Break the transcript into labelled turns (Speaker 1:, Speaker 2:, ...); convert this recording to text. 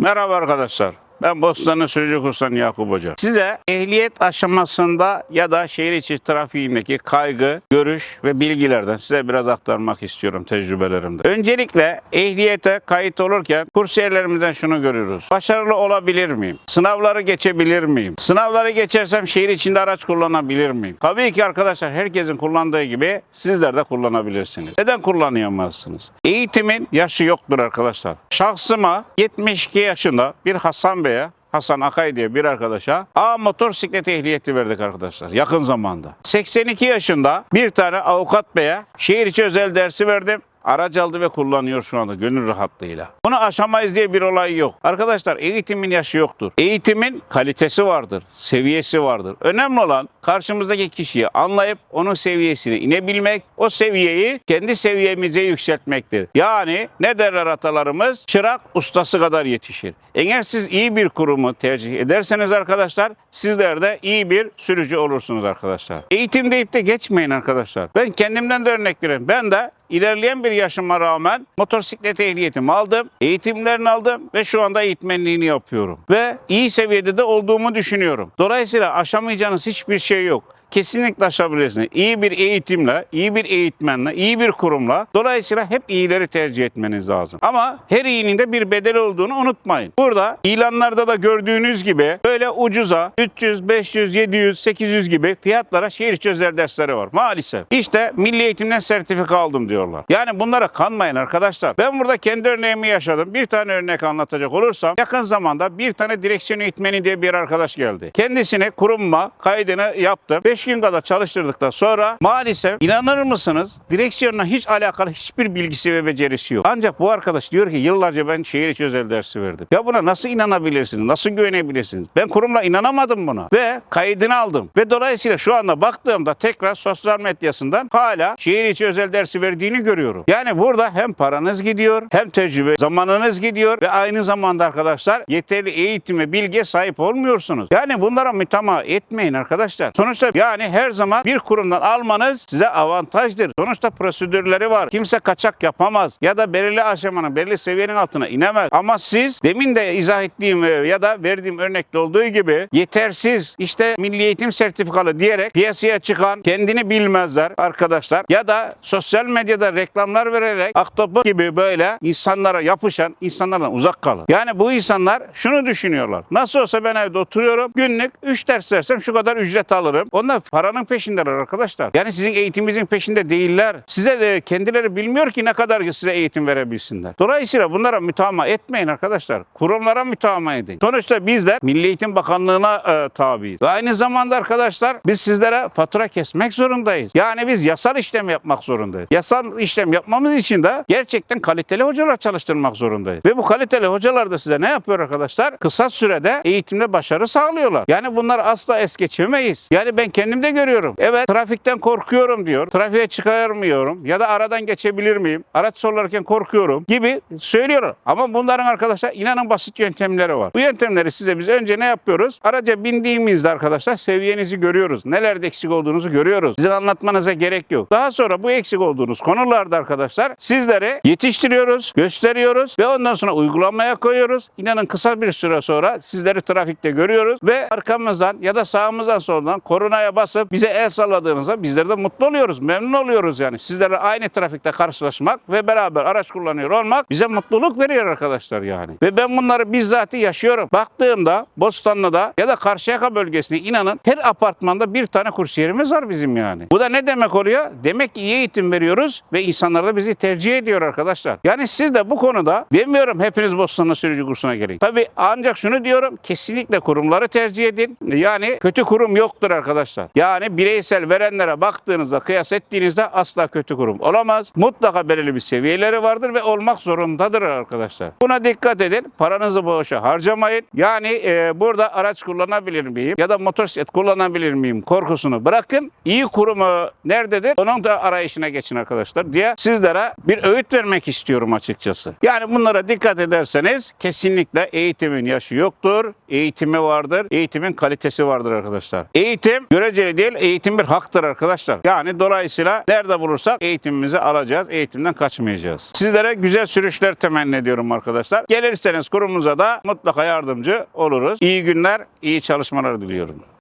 Speaker 1: Merhaba arkadaşlar. Ben Bostanlı Sürücü Kursan Yakup Hoca. Size ehliyet aşamasında ya da şehir içi trafiğindeki kaygı, görüş ve bilgilerden size biraz aktarmak istiyorum tecrübelerimde. Öncelikle ehliyete kayıt olurken kursiyerlerimizden şunu görüyoruz. Başarılı olabilir miyim? Sınavları geçebilir miyim? Sınavları geçersem şehir içinde araç kullanabilir miyim? Tabii ki arkadaşlar herkesin kullandığı gibi sizler de kullanabilirsiniz. Neden kullanamazsınız? Eğitimin yaşı yoktur arkadaşlar. Şahsıma 72 yaşında bir Hasan Bey'e Hasan Akay diye bir arkadaşa A motosiklet ehliyeti verdik arkadaşlar yakın zamanda. 82 yaşında bir tane avukat beye şehir içi özel dersi verdim. Araç aldı ve kullanıyor şu anda gönül rahatlığıyla. Bunu aşamayız diye bir olay yok. Arkadaşlar eğitimin yaşı yoktur. Eğitimin kalitesi vardır, seviyesi vardır. Önemli olan karşımızdaki kişiyi anlayıp onun seviyesine inebilmek, o seviyeyi kendi seviyemize yükseltmektir. Yani ne derler atalarımız? Çırak ustası kadar yetişir. Eğer siz iyi bir kurumu tercih ederseniz arkadaşlar sizler de iyi bir sürücü olursunuz arkadaşlar. Eğitim deyip de geçmeyin arkadaşlar. Ben kendimden de örnek vereyim. Ben de ilerleyen bir yaşıma rağmen motosiklet ehliyetimi aldım, eğitimlerini aldım ve şu anda eğitmenliğini yapıyorum. Ve iyi seviyede de olduğumu düşünüyorum. Dolayısıyla aşamayacağınız hiçbir şey yok kesinlikle aşabilirsiniz. İyi bir eğitimle, iyi bir eğitmenle, iyi bir kurumla dolayısıyla hep iyileri tercih etmeniz lazım. Ama her iyinin de bir bedeli olduğunu unutmayın. Burada ilanlarda da gördüğünüz gibi böyle ucuza 300, 500, 700, 800 gibi fiyatlara şehir içi özel dersleri var maalesef. İşte milli eğitimden sertifika aldım diyorlar. Yani bunlara kanmayın arkadaşlar. Ben burada kendi örneğimi yaşadım. Bir tane örnek anlatacak olursam yakın zamanda bir tane direksiyon eğitmeni diye bir arkadaş geldi. Kendisine kurumma kaydını yaptım. 5 gün kadar çalıştırdıktan sonra maalesef inanır mısınız direksiyonla hiç alakalı hiçbir bilgisi ve becerisi yok. Ancak bu arkadaş diyor ki yıllarca ben şehir içi özel dersi verdim. Ya buna nasıl inanabilirsiniz? Nasıl güvenebilirsiniz? Ben kurumla inanamadım buna. Ve kaydını aldım. Ve dolayısıyla şu anda baktığımda tekrar sosyal medyasından hala şehir içi özel dersi verdiğini görüyorum. Yani burada hem paranız gidiyor hem tecrübe zamanınız gidiyor ve aynı zamanda arkadaşlar yeterli eğitime bilgiye sahip olmuyorsunuz. Yani bunlara mütama etmeyin arkadaşlar. Sonuçta yani her zaman bir kurumdan almanız size avantajdır. Sonuçta prosedürleri var. Kimse kaçak yapamaz ya da belirli aşamanın belirli seviyenin altına inemez. Ama siz demin de izah ettiğim e, ya da verdiğim örnekte olduğu gibi yetersiz işte milli eğitim sertifikalı diyerek piyasaya çıkan kendini bilmezler arkadaşlar ya da sosyal medyada reklamlar vererek aktopus gibi böyle insanlara yapışan insanlardan uzak kalın. Yani bu insanlar şunu düşünüyorlar. Nasıl olsa ben evde oturuyorum. Günlük 3 ders versem şu kadar ücret alırım. Onlar paranın peşindeler arkadaşlar. Yani sizin eğitiminizin peşinde değiller. Size de kendileri bilmiyor ki ne kadar size eğitim verebilsinler. Dolayısıyla bunlara mütama etmeyin arkadaşlar. Kurumlara mütama edin. Sonuçta bizler Milli Eğitim Bakanlığı'na e, tabiiz. Ve aynı zamanda arkadaşlar biz sizlere fatura kesmek zorundayız. Yani biz yasal işlem yapmak zorundayız. Yasal işlem yapmamız için de gerçekten kaliteli hocalar çalıştırmak zorundayız. Ve bu kaliteli hocalar da size ne yapıyor arkadaşlar? Kısa sürede eğitimde başarı sağlıyorlar. Yani bunlar asla es geçemeyiz. Yani ben kendimde görüyorum. Evet trafikten korkuyorum diyor. Trafiğe çıkarmıyorum ya da aradan geçebilir miyim? Araç sorularken korkuyorum gibi söylüyorlar. Ama bunların arkadaşlar inanın basit yöntemleri var. Bu yöntemleri size biz önce ne yapıyoruz? Araca bindiğimizde arkadaşlar seviyenizi görüyoruz. Nelerde eksik olduğunuzu görüyoruz. Sizin anlatmanıza gerek yok. Daha sonra bu eksik olduğunuz konularda arkadaşlar sizlere yetiştiriyoruz, gösteriyoruz ve ondan sonra uygulamaya koyuyoruz. İnanın kısa bir süre sonra sizleri trafikte görüyoruz ve arkamızdan ya da sağımızdan soldan korunaya basıp bize el salladığınızda bizler de mutlu oluyoruz. Memnun oluyoruz yani. Sizlerle aynı trafikte karşılaşmak ve beraber araç kullanıyor olmak bize mutluluk veriyor arkadaşlar yani. Ve ben bunları bizzat yaşıyorum. Baktığımda Bostanlı'da ya da Karşıyaka bölgesinde inanın her apartmanda bir tane kursiyerimiz var bizim yani. Bu da ne demek oluyor? Demek ki iyi eğitim veriyoruz ve insanlar da bizi tercih ediyor arkadaşlar. Yani siz de bu konuda demiyorum hepiniz Bostanlı sürücü kursuna gelin. Tabii ancak şunu diyorum kesinlikle kurumları tercih edin. Yani kötü kurum yoktur arkadaşlar. Yani bireysel verenlere baktığınızda kıyas ettiğinizde asla kötü kurum olamaz. Mutlaka belirli bir seviyeleri vardır ve olmak zorundadır arkadaşlar. Buna dikkat edin. Paranızı boşa harcamayın. Yani e, burada araç kullanabilir miyim ya da motosiklet kullanabilir miyim korkusunu bırakın. İyi kurumu nerededir? Onun da arayışına geçin arkadaşlar diye sizlere bir öğüt vermek istiyorum açıkçası. Yani bunlara dikkat ederseniz kesinlikle eğitimin yaşı yoktur. Eğitimi vardır. Eğitimin kalitesi vardır arkadaşlar. Eğitim göre göreceli değil, eğitim bir haktır arkadaşlar. Yani dolayısıyla nerede bulursak eğitimimizi alacağız, eğitimden kaçmayacağız. Sizlere güzel sürüşler temenni ediyorum arkadaşlar. Gelirseniz kurumuza da mutlaka yardımcı oluruz. İyi günler, iyi çalışmalar diliyorum.